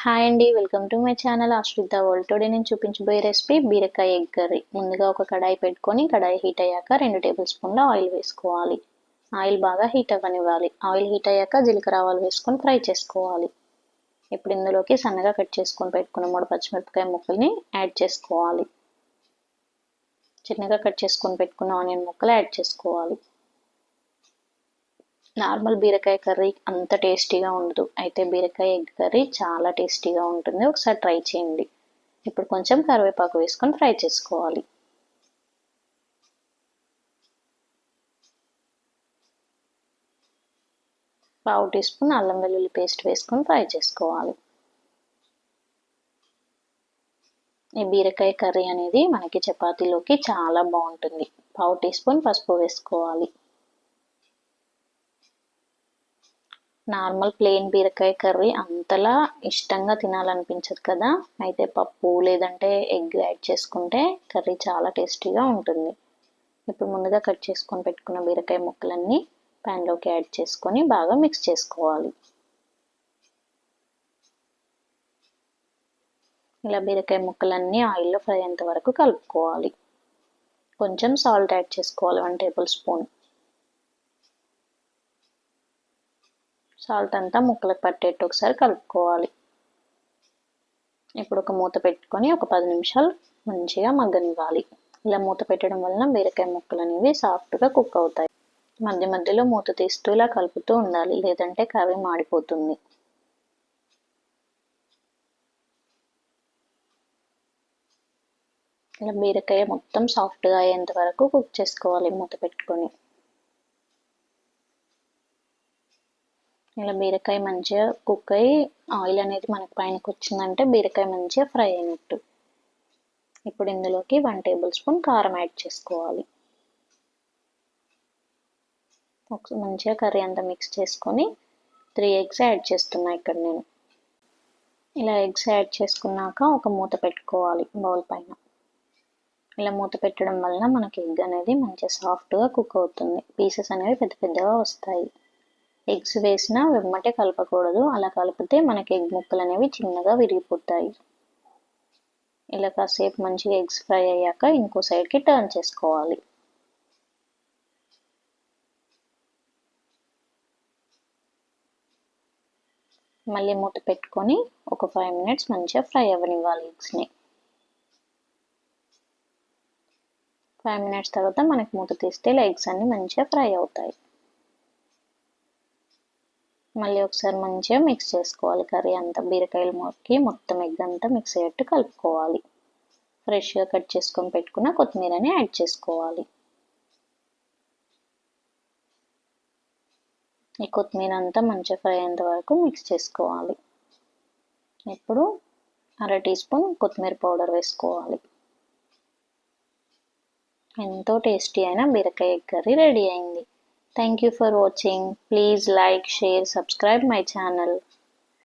Hi అండి welcome to my channel Ashritha world today నేను చూపించబోయే రెసిపీ బీరకాయ ఎగ్ కర్రీ. ముందుగా ఒక కడాయి పెట్టుకొని కడాయి హీట్ అయ్యాక రెండు టేబుల్ స్పూన్ల ఆయిల్ వేసుకోవాలి. ఆయిల్ బాగా హీట్ అవ్వనివ్వాలి. ఆయిల్ హీట్ అయ్యాక జీలకర్ర ఆవాలు వేసుకొని ఫ్రై చేసుకోవాలి. ఇప్పుడు ఇందులోకి సన్నగా కట్ చేసుకొని పెట్టుకున్న మూడు పచ్చిమిరపకాయ ముక్కల్ని యాడ్ చేసుకోవాలి. చిన్నగా కట్ చేసుకొని పెట్టుకున్న ఆనియన్ ముక్కలు యాడ్ చేసుకోవాలి. నార్మల్ బీరకాయ కర్రీ అంత టేస్టీగా ఉండదు. అయితే బీరకాయ ఎగ్ కర్రీ చాలా టేస్టీగా ఉంటుంది. ఒకసారి ట్రై చేయండి. ఇప్పుడు కొంచెం కరివేపాకు వేసుకొని ఫ్రై చేసుకోవాలి. పావు టీ స్పూన్ అల్లం వెల్లుల్లి పేస్ట్ వేసుకొని ఫ్రై చేసుకోవాలి. ఈ బీరకాయ కర్రీ అనేది మనకి చపాతీలోకి చాలా బాగుంటుంది. పావు టీ స్పూన్ పసుపు వేసుకోవాలి. నార్మల్ ప్లెయిన్ బీరకాయ కర్రీ అంతలా ఇష్టంగా తినాలనిపించదు కదా. అయితే పప్పు లేదంటే ఎగ్ యాడ్ చేసుకుంటే కర్రీ చాలా టేస్టీగా ఉంటుంది. ఇప్పుడు ముందుగా కట్ చేసుకొని పెట్టుకున్న బీరకాయ ముక్కలన్నీ ప్యాన్లోకి యాడ్ చేసుకొని బాగా మిక్స్ చేసుకోవాలి. ఇలా బీరకాయ ముక్కలన్నీ ఆయిల్లో ఫ్రై అయ్యేంత వరకు కలుపుకోవాలి. కొంచెం సాల్ట్ యాడ్ చేసుకోవాలి వన్ టేబుల్ స్పూన్. సాల్ట్ అంతా ముక్కలకు పట్టేట్టు ఒకసారి కలుపుకోవాలి. ఇప్పుడు ఒక మూత పెట్టుకొని ఒక పది నిమిషాలు మంచిగా మగ్గనివ్వాలి. ఇలా మూత పెట్టడం వలన బీరకాయ ముక్కలు అనేవి సాఫ్ట్గా కుక్ అవుతాయి. మధ్య మధ్యలో మూత తీస్తూ ఇలా కలుపుతూ ఉండాలి. లేదంటే కర్రీ మాడిపోతుంది. ఇలా బీరకాయ మొత్తం సాఫ్ట్గా అయ్యేంత వరకు కుక్ చేసుకోవాలి మూత పెట్టుకొని. ఇలా బీరకాయ మంచిగా కుక్ అయ్యి ఆయిల్ అనేది మనకి పైనకి వచ్చిందంటే బీరకాయ మంచిగా ఫ్రై అయినట్టు. ఇప్పుడు ఇందులోకి వన్ టేబుల్ స్పూన్ కారం యాడ్ చేసుకోవాలి. మంచిగా కర్రీ అంతా మిక్స్ చేసుకొని త్రీ ఎగ్స్ యాడ్ చేస్తున్నా ఇక్కడ నేను. ఇలా ఎగ్స్ యాడ్ చేసుకున్నాక ఒక మూత పెట్టుకోవాలి బౌల్ పైన. ఇలా మూత పెట్టడం వలన మనకి ఎగ్ అనేది మంచిగా సాఫ్ట్గా కుక్ అవుతుంది. పీసెస్ అనేవి పెద్ద పెద్దగా వస్తాయి. ఎగ్స్ వేసినా వెమ్మటే కలపకూడదు. అలా కలిపితే మనకి ఎగ్ ముక్కలు అనేవి చిన్నగా విరిగిపోతాయి. ఇలా కాసేపు మంచిగా ఎగ్స్ ఫ్రై అయ్యాక ఇంకో సైడ్కి టర్న్ చేసుకోవాలి. మళ్ళీ మూత పెట్టుకొని ఒక ఫైవ్ మినిట్స్ మంచిగా ఫ్రై అవ్వనివ్వాలి ఎగ్స్ని. ఫైవ్ మినిట్స్ తర్వాత మనకి మూత తీస్తే ఎగ్స్ అన్ని మంచిగా ఫ్రై అవుతాయి. మళ్ళీ ఒకసారి మంచిగా మిక్స్ చేసుకోవాలి. కర్రీ అంతా బీరకాయలు మొక్కి మొత్తం ఎగ్ అంతా మిక్స్ అయ్యేట్టు కలుపుకోవాలి. ఫ్రెష్గా కట్ చేసుకొని పెట్టుకున్న కొత్తిమీరని యాడ్ చేసుకోవాలి. ఈ కొత్తిమీర అంతా మంచిగా ఫ్రై అయ్యేంత వరకు మిక్స్ చేసుకోవాలి. ఇప్పుడు అర టీ స్పూన్ కొత్తిమీర పౌడర్ వేసుకోవాలి. ఎంతో టేస్టీ అయిన బీరకాయ కర్రీ రెడీ అయింది. Thank you for watching. Please like, share, subscribe my channel.